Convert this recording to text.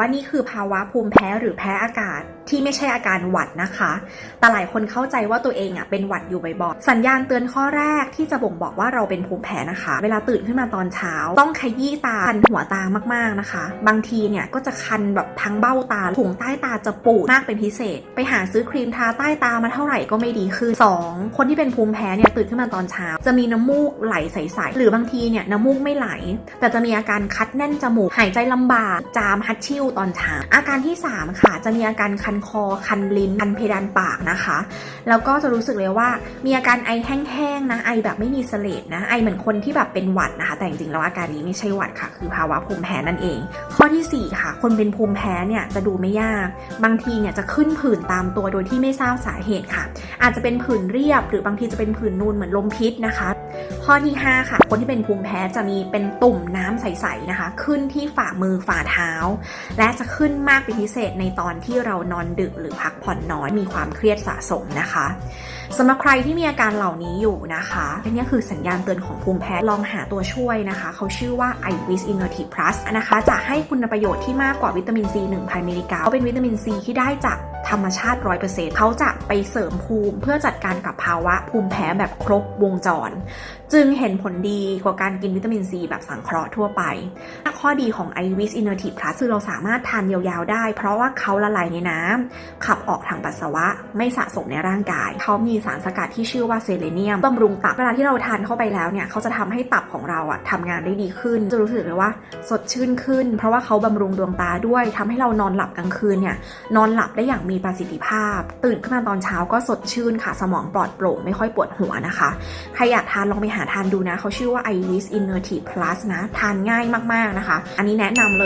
ว่านี่คือภาวะภูมิแพ้หรือแพ้อากาศที่ไม่ใช่อาการหวัดนะคะ แต่หลายคนเข้าใจว่าตัวเองอะเป็นหวัดอยู่บ่อยๆ สัญญาณเตือนข้อแรกที่จะบ่งบอกว่าเราเป็นภูมิแพ้นะคะ เวลาตื่นขึ้นมาตอนเช้า ต้องขยี้ตาคันหัวตามากๆนะคะ บางทีเนี่ยก็จะคันแบบทั้งเบ้าตาถุงใต้ตาจะปูดมากเป็นพิเศษ ไปหาซื้อครีมทาใต้ตามาเท่าไหร่ก็ไม่ดีขึ้นสองคนที่เป็นภูมิแพ้เนี่ยตื่นขึ้นมาตอนเช้า จะมีน้ำมูกไหลใสๆหรือบางทีเนี่ยน้ำมูกไม่ไหล แต่จะมีอาการคัดแน่นจมูกหายใจลำบากจามฮัดชิวตอนเช้าอาการที่ 3 ค่ะ จะมีอาการคันคอ คันลิ้น คันเพดานปากนะคะ แล้วก็จะรู้สึกเลยว่ามีอาการไอแห้งๆนะไอแบบไม่มีเสลดนะไอเหมือนคนที่แบบเป็นหวัดนะคะ แต่จริงๆแล้วอาการนี้ไม่ใช่หวัดค่ะ คือภาวะภูมิแพ้นั่นเอง ข้อทีสี่4 ค่ะ คนเป็นภูมิแพ้เนี่ยจะดูไม่ยาก บางทีเนี่ยจะขึ้นผื่นตามตัวโดยที่ไม่ทราบสาเหตุค่ะ อาจจะเป็นผื่นเรียบ หรือบางทีจะเป็นผื่นนูนเหมือนลมพิษนะคะข้อที่ 5 ค่ะ คนที่เป็นภูมิแพ้จะมีเป็นตุ่มน้ำใสๆนะคะ ขึ้นที่ฝ่ามือฝ่าเท้าและจะขึ้นมากเป็นพิเศษในตอนที่เรานอนดึกหรือพักผ่อนน้อยมีความเครียดสะสมนะคะสำหรับใครที่มีอาการเหล่านี้อยู่นะคะอันนี้คือสัญญาณเตือนของภูมิแพ้ลองหาตัวช่วยนะคะ เขาชื่อว่า i w i s Innovative Plus นะคะ จะให้คุณประโยชน์ที่มากกว่าวิตามินซี1,000มิลลิกรัมเขาเป็นวิตามินซีที่ได้จาก ธรรมชาติ 100%เขาจะไปเสริมภูมิเพื่อจัดการกับภาวะภูมิแพ้แบบครบวงจร จึงเห็นผลดีกว่าการกินวิตามินซีแบบสังเคราะห์ทั่วไป ข้อดีของ i w i s Innovative Plus คือเราสามารถทานยาวๆได้ เพราะว่าเขาละลายในน้ำขับออกทางปัสสาวะไม่สะสมในร่างกาย เขามีสารสกัดที่ชื่อว่าเซเลเนียมบำรุงตับเวลาที่เราทานเข้าไปแล้วเนี่ยเขาจะทำให้ตับของเราอะทำงานได้ดีขึ้น จะรู้สึกเลยว่าสดชื่นขึ้น เพราะว่าเขาบำรุงดวงตาด้วยทำให้เรานอนหลับกลางคืนเนี่ยนอนหลับได้อย่างมีประสิทธิภาพ ตื่นขึ้นมาตอนเช้าก็สดชื่นค่ะ สมองปลอดโปร่งไม่ค่อยปวดหัวนะคะ ใครอยากทานลองไปหาทานดูนะ เขาชื่อว่า i w i s Innertive Plus นะ ทานง่ายมากๆนะคะ อันนี้แนะนำเลย